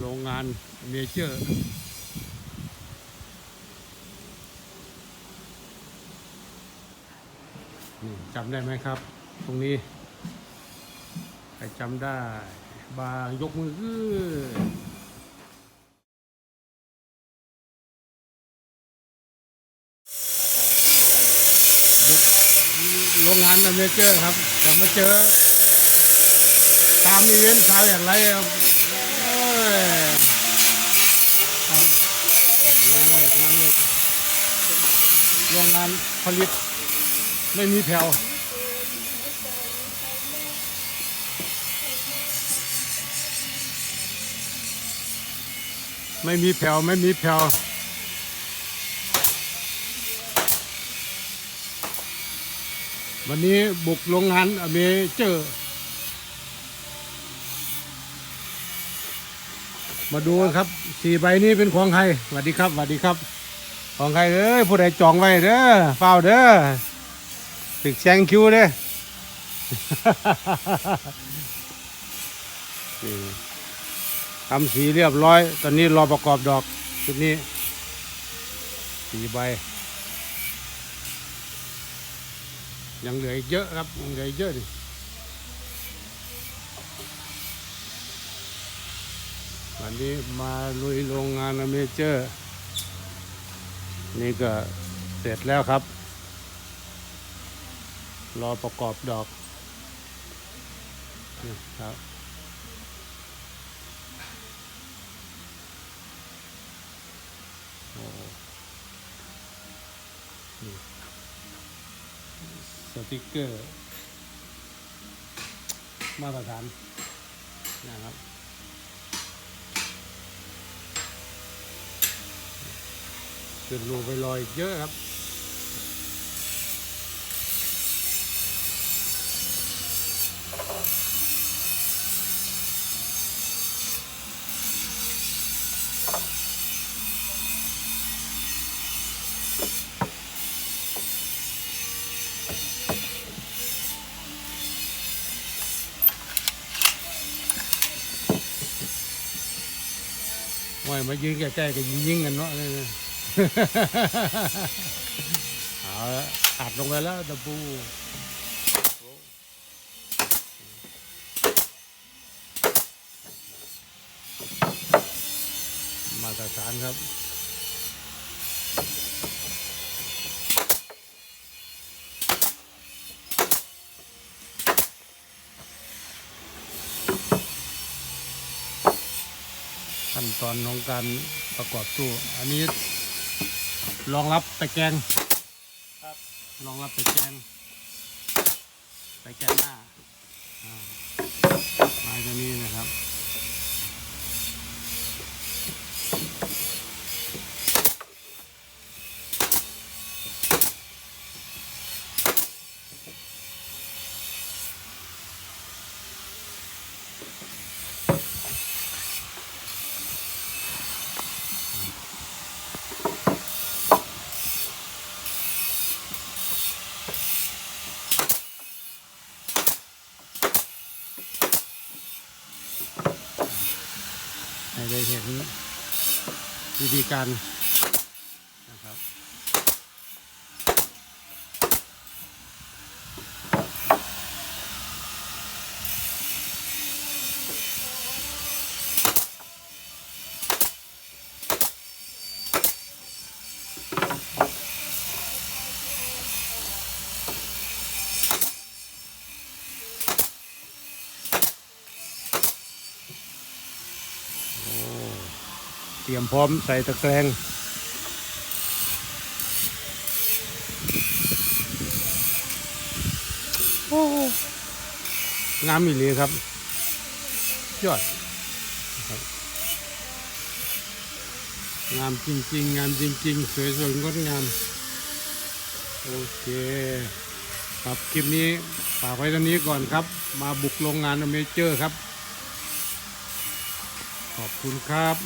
โรงงานเมเจอร์นี่จำได้ไหมครับ ตรงนี้ใครจำได้ บางยกมือขึ้นโรงงานเมเจอร์ครับจะมาเจอ ตามอีเวนต์สาวอย่างไรครับโอ้ยทำงานเลยงานเลยโรงงานผลิตไม่มีแผ่วไม่มีแผ่วไม่มีแผ่ววันนี้บุกโรงงานอเมเจอร์ มาดูครับสี่ใบนี้เป็นของใครสวัสดีครับสวัสดีครับ ของใครเอ้ยผู้ใดจองไว้เด้อเฝ้าเด้อถึกแซงคิวเด้อทำสีเรียบร้อย ตอนนี้รอประกอบดอกชุดนี้สี่ใบ ยังเหลืออีกเยอะครับยังเหลืออีกเยอะดิวันนี้มาลุยโรงงานอเมเจอร์ นี่ก็เสร็จแล้วครับ รอประกอบดอกนี่ครับ โอ้สติกเกอร์ มาตรฐานนะครับ ขึ้นรูไปลอยเยอะครับว่ามายืนใกล้ๆก็ยิงยิงๆกันเนาะ เอาอัดลงไปแล้วตะปูมาตรฐานครับขั้นตอนของการประกอบตู้ อันนี้ รองรับตะแกรงครับรองรับตะแกรงตะแกรงหน้าอ่าไม้ตัวนี้นะครับ ได้เห็นวิธีการ เตรียมพร้อมใส่ตะแกรงโอ้งามอีหลีครับ ยอดครับงามจริงๆ งามจริง ๆ สวยสดงดงาม โอเค ครับคลิปนี้ฝากไว้เท่านี้ก่อนครับ มาบุกโรงงานอเมเจอร์ครับ ขอบคุณครับ